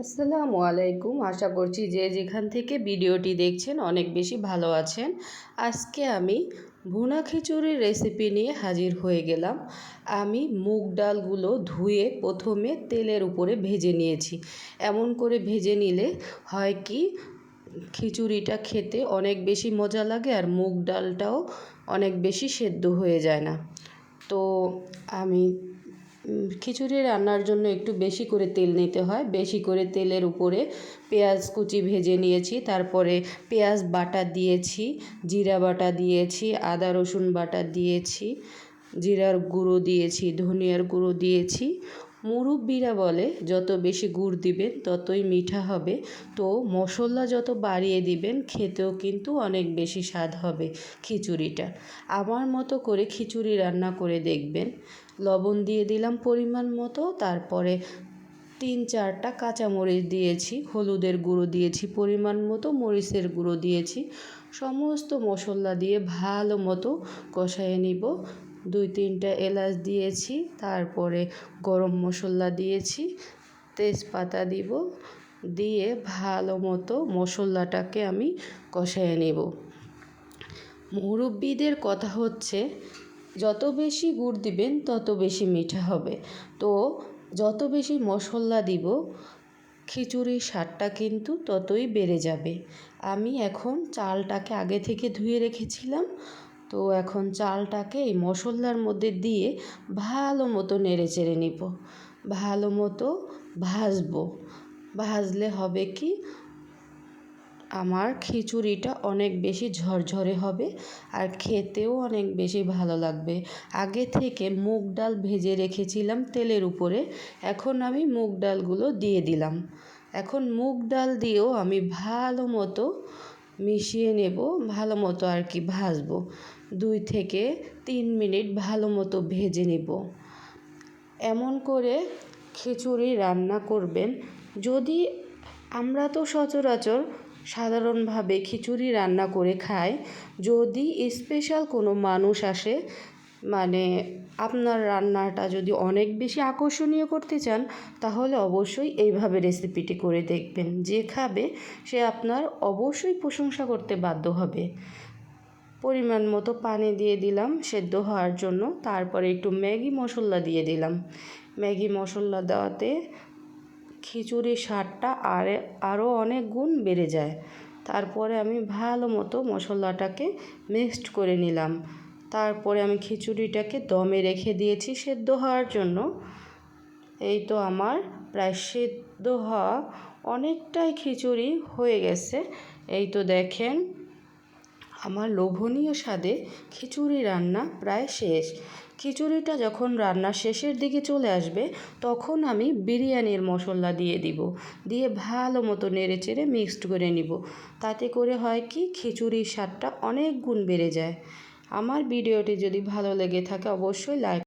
আসসালামু আলাইকুম। আশা করছি যে যেখান থেকে ভিডিওটি দেখছেন অনেক বেশি ভালো আছেন। আজকে আমি ভুনা খিচুড়ির রেসিপি নিয়ে হাজির হয়ে গেলাম। আমি মুগ ডালগুলো ধুয়ে প্রথমে তেলের উপরে ভেজে নিয়েছি। এমন করে ভেজে নিলে হয় কি, খিচুড়িটা খেতে অনেক বেশি মজা লাগে আর মুগ ডালটাও অনেক বেশি সেদ্ধ হয়ে যায় না। তো আমি খিচুড়ি রান্নার জন্য একটু বেশি করে তেল নিতে হয়। বেশি করে তেলের উপরে পেঁয়াজ কুচি ভেজে নিয়েছি। তারপরে পেঁয়াজ বাটা দিয়েছি, জিরা বাটা দিয়েছি, আদা রসুন বাটা দিয়েছি, জিরার গুঁড়ো দিয়েছি, ধনিয়ার গুঁড়ো দিয়েছি। মুরব্বিরা বলে, যত বেশি গুড় দিবেন, ততই মিঠা হবে। তো মশলা যত বাড়িয়ে দিবেন, খেতেও কিন্তু অনেক বেশি স্বাদ হবে খিচুড়িটা। আমার মতো করে খিচুড়ি রান্না করে দেখবেন। লবণ দিয়ে দিলাম পরিমাণ মতো, তারপরে তিন চারটা কাঁচামরিচ দিয়েছি, হলুদের গুঁড়ো দিয়েছি পরিমাণ মতো, মরিচের গুঁড়ো দিয়েছি। সমস্ত মশলা দিয়ে ভালো মতো কষায় নিব। দুই তিনটা এলাচ দিয়েছি, তারপরে গরম মশলা দিয়েছি, তেজপাতা দিব, দিয়ে ভালো মতো মশলাটাকে আমি কষায় নেব। মুরব্বিদের কথা হচ্ছে, যত বেশি গুড় দিবেন তত বেশি মিঠা হবে। তো যত বেশি মশলা দিব, খিচুড়ির স্বাদটা কিন্তু ততই বেড়ে যাবে। আমি এখন চালটাকে আগে থেকে ধুয়ে রেখেছিলাম তো এখন চালটাকে এই মশলার মধ্যে দিয়ে ভালো মতো নেড়ে চেড়ে নিব। ভালো মতো ভাজবো। ভাজলে হবে কি, আমার খিচুড়িটা অনেক বেশি ঝরঝরে হবে আর খেতেও অনেক বেশি ভালো লাগবে। আগে থেকে মুগ ডাল ভেজে রেখেছিলাম তেলের উপরে, এখন আমি মুগ ডালগুলো দিয়ে দিলাম। এখন মুগ ডাল দিয়েও আমি ভালো মতো মিশিয়ে নেব, ভালো মতো আর কি ভাজবো। দুই থেকে তিন মিনিট ভালো মতো ভেজে নেব। এমন করে খিচুড়ি রান্না করবেন। যদি আমরা তো সচরাচর সাধারণভাবে খিচুড়ি রান্না করে খাই, যদি স্পেশাল কোনো মানুষ আসে মানে আপনার রান্নাটা যদি অনেক বেশি আকর্ষণীয় করতে চান, তাহলে অবশ্যই এইভাবে রেসিপিটি করে দেখবেন। যে খাবে, সে আপনার অবশ্যই প্রশংসা করতে বাধ্য হবে। পরিমাণ মতো পানি দিয়ে দিলাম সেদ্ধ হওয়ার জন্য। তারপরে একটু ম্যাগি মশলা দিয়ে দিলাম। ম্যাগি মশলা দেওয়াতে খিচুড়ির স্বাদটা আর আরও অনেক গুণ বেড়ে যায়। তারপরে আমি ভালো মতো মশলাটাকে মিক্সড করে নিলাম। তারপরে আমি খিচুড়িটাকে দমে রেখে দিয়েছি সেদ্ধ হওয়ার জন্য। এই তো আমার প্রায় সেদ্ধ হওয়া অনেকটাই খিচুড়ি হয়ে গেছে। এই তো দেখেন আমার লোভনীয় স্বাদে খিচুড়ি রান্না প্রায় শেষ। খিচুড়িটা যখন রান্না শেষের দিকে চলে আসবে, তখন আমি বিরিয়ানির মশলা দিয়ে দিব। দিয়ে ভালো মতো নেড়ে চেড়ে মিক্সড করে নিব। তাতে করে হয় কি, খিচুড়ির স্বাদটা অনেক গুণ বেড়ে যায়। আমার ভিডিওটি যদি ভালো লেগে থাকে, অবশ্যই লাইক